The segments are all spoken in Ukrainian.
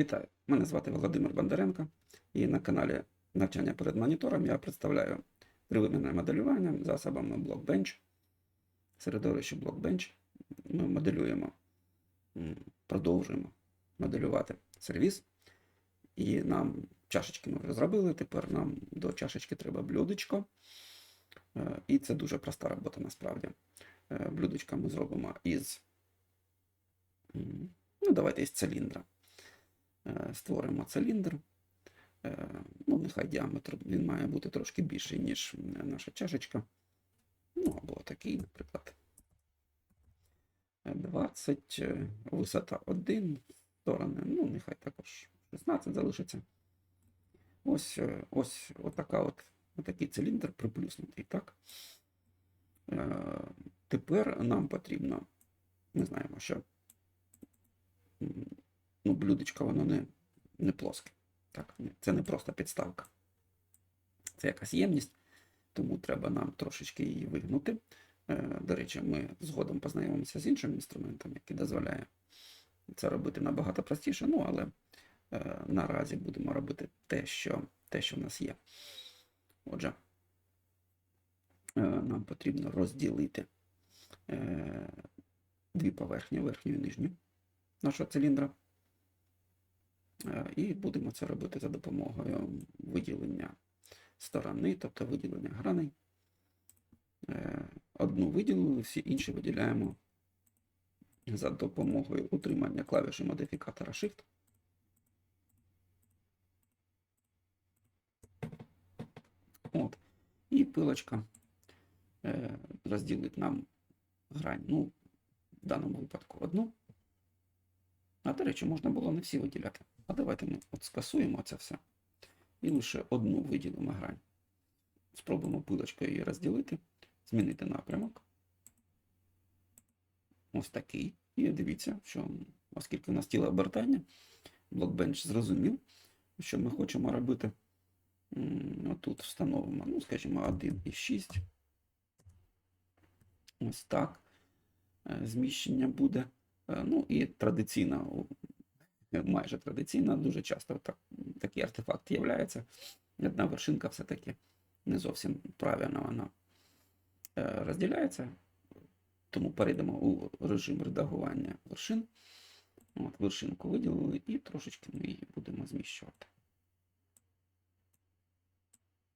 Вітаю! Мене звати Володимир Бондаренко, і на каналі Навчання перед монітором я представляю тривимірне моделювання засобами Blockbench. Середовище Blockbench ми моделюємо, продовжуємо моделювати сервіс. І нам чашечки ми вже зробили. Тепер нам до чашечки треба блюдечко. Е, І це дуже проста робота насправді. Е, Блюдечко ми зробимо із, ну, давайте із циліндра. Е, Створимо циліндр. Е, Ну, нехай діаметр він має бути трошки більший, ніж наша чашечка. Ну, або такий, наприклад. Е, 20, е, висота 1, сторони, ну, нехай також 16 залишиться. Ось, ось отака от, отакий циліндр приплюснутий, так? Тепер нам потрібно, ми знаємо, що ну, блюдечко воно не, не плоске. Так, це не просто підставка. Це якась ємність, тому треба нам трошечки її вигнути. Е, До речі, ми згодом познайомимося з іншим інструментом, який дозволяє це робити набагато простіше. Ну, але е, наразі будемо робити те, що, те, що в нас є. Отже, е, нам потрібно розділити дві поверхні, верхню і нижню нашого циліндра. Е, І будемо це робити за допомогою виділення сторони, тобто виділення граней. Е, Одну виділили, всі інші виділяємо за допомогою утримання клавіші модифікатора Shift. От. І пилочка е, розділить нам грань. Ну, в даному випадку одну. А до речі, можна було не всі виділяти. А давайте ми от скасуємо це все. І лише одну виділимо грань. Спробуємо пилочкою її розділити, змінити напрямок. Ось такий. І дивіться, що оскільки у нас тіло обертання, Blockbench зрозумів, що ми хочемо робити. Отут встановимо, ну, скажімо, 1,6. Ось так. Е, Зміщення буде. Е, Ну і традиційно, майже традиційно, дуже часто так, такий артефакт являється. Одна вершинка все-таки не зовсім правильно вона е, розділяється. Тому перейдемо у режим редагування вершин. От, вершинку виділили і трошечки ми її будемо зміщувати.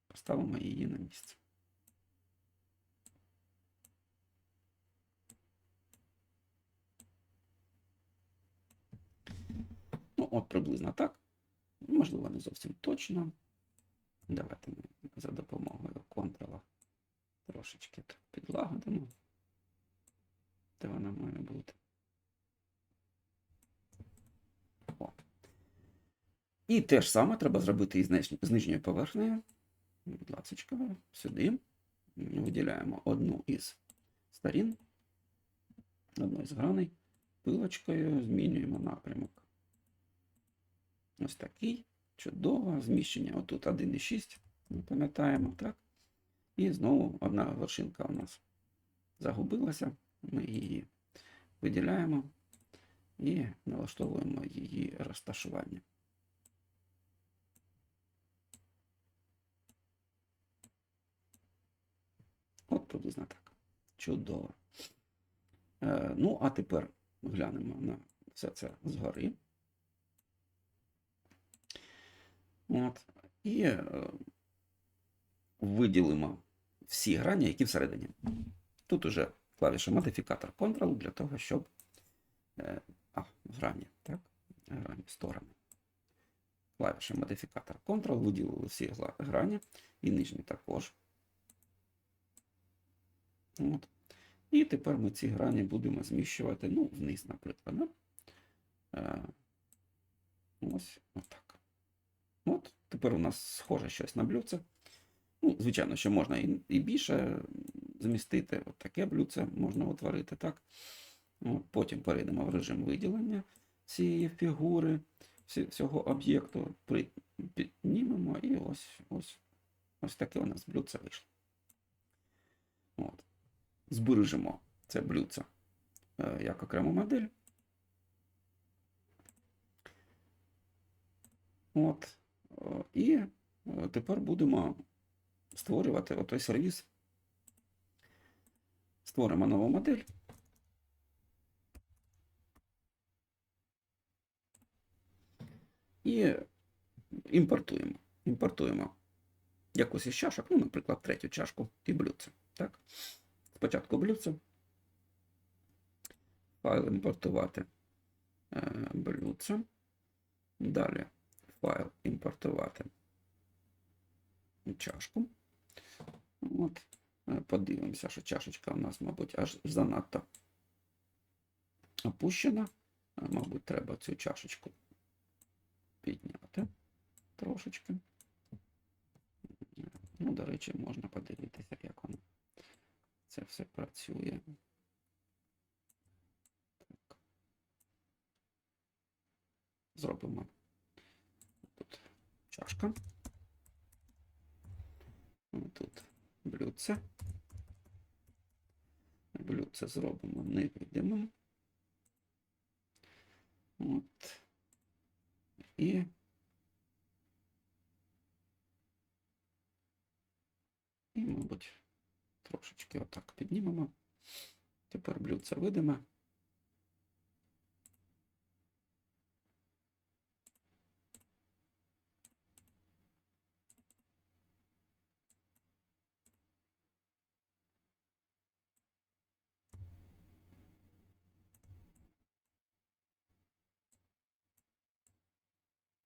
Поставимо її на місце. От приблизно так. Можливо, не зовсім точно. Давайте ми за допомогою контрола трошечки підлагодимо. Де вона має бути. О. І те ж саме треба зробити із з нижньою поверхнею. Будь ласка, сюди. Виділяємо одну із сторін, одну із граней. Пилочкою змінюємо напрямок. Ось такий. Чудово. Зміщення отут 1,6. Ми пам'ятаємо, так? І знову одна вершинка у нас загубилася. Ми її виділяємо і налаштовуємо її розташування. От приблизно так. Чудово. Е, ну, а тепер глянемо на все це згори. От. І е, виділимо всі грані, які всередині. Тут уже клавіша модифікатор Ctrl для того, щоб. Е, а, грані, так? Грані сторони. Клавіша модифікатор Ctrl, виділили всі грані, і нижні також. От. І тепер ми ці грані будемо зміщувати ну, вниз, наприклад. Да? Е, ось отак. От, тепер у нас схоже щось на блюдце. Ну, звичайно, що можна і, і більше змістити. От таке блюдце можна утворити, так. От, потім перейдемо в режим виділення цієї фігури, всього об'єкту. Піднімемо і ось, ось, ось таке у нас блюдце вийшло. От. Збережемо це блюдце е, як окрему модель. От. І е, тепер будемо створювати отой сервіс. Створимо нову модель. І імпортуємо. Імпортуємо якусь із чашок, ну, наприклад, третю чашку і блюдце. Так? Спочатку блюдце. Файл імпортувати е, блюдце. Далі файл імпортувати чашку. От. Е, Подивимося, що чашечка у нас, мабуть, аж занадто опущена. Е, Мабуть, треба цю чашечку підняти трошечки. Ну, до речі, можна подивитися, як воно це все працює. Так. Зробимо чашка. Тут блюдце. Блюдце зробимо невидимим. От. І І, мабуть, трошечки отак піднімемо. Тепер блюдце видиме.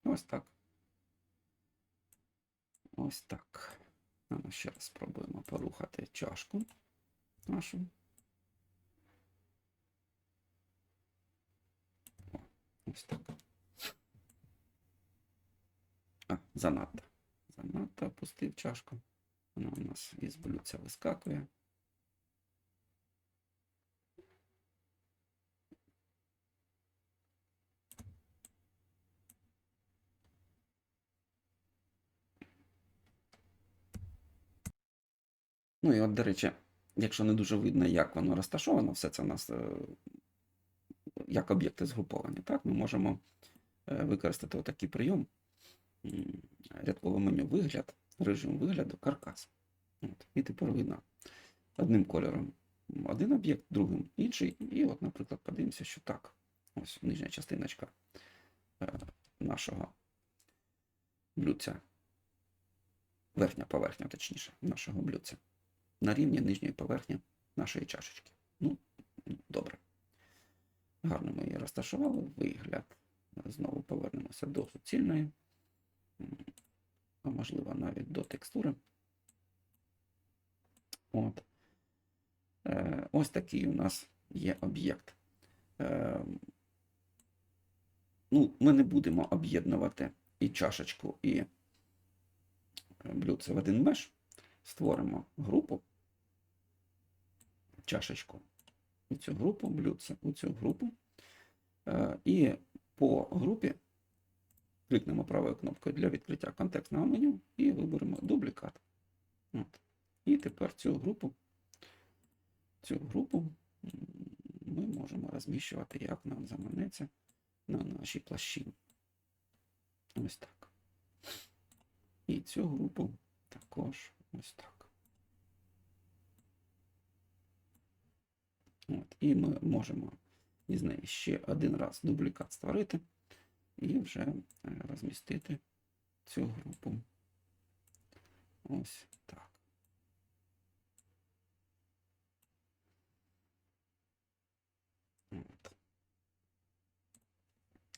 Ось так. Ось так. Ну, ще раз спробуємо порухати чашку нашу. Ось так. А, занадто. Занадто опустив чашку. Вона у нас із блюдця вискакує. Ну і от, до речі, якщо не дуже видно, як воно розташовано, все це у нас е, як об'єкти згруповані, так, ми можемо е, використати отакий прийом рядкове меню вигляд, режим вигляду, каркас. От. І тепер видно одним кольором один об'єкт, другим інший. І от, наприклад, подивимося, що так. Ось нижня частиночка е, нашого блюдця. Верхня поверхня, точніше, нашого блюдця на рівні нижньої поверхні нашої чашечки. Ну, добре. Гарно ми її розташували. Вигляд. Знову повернемося до суцільної, а можливо, навіть до текстури. От. Е, Ось такий у нас є об'єкт. Е, ну, Ми не будемо об'єднувати і чашечку, і блюдце в один меш. Створимо групу чашечку у цю групу, блюдце у цю групу. Е, І по групі кликнемо правою кнопкою для відкриття контекстного меню і виберемо дублікат. От. І тепер цю групу, цю групу ми можемо розміщувати, як нам заманеться на нашій площині. Ось так. І цю групу також ось так. От, І ми можемо із неї ще один раз дублікат створити і вже е, розмістити цю групу. Ось так. От.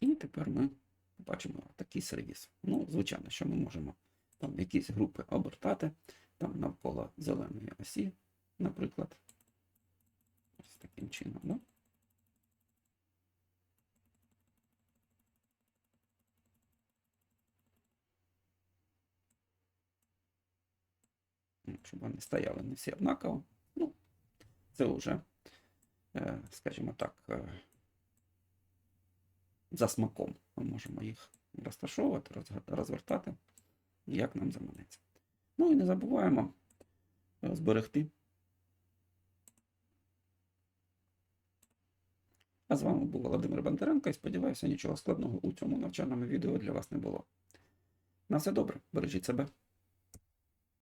І тепер ми бачимо такий сервіс. Ну, звичайно, що ми можемо там якісь групи обертати, там навколо зеленої осі, наприклад. Ось таким чином, да? Ну, Щоб вони стояли не всі однаково. Ну, це вже, е, скажімо так, е, за смаком ми можемо їх розташовувати, розвертати, як нам заманеться. Ну і не забуваємо е, зберегти. А з вами був Володимир Бондаренко і сподіваюся, нічого складного у цьому навчальному відео для вас не було. На все добре, бережіть себе.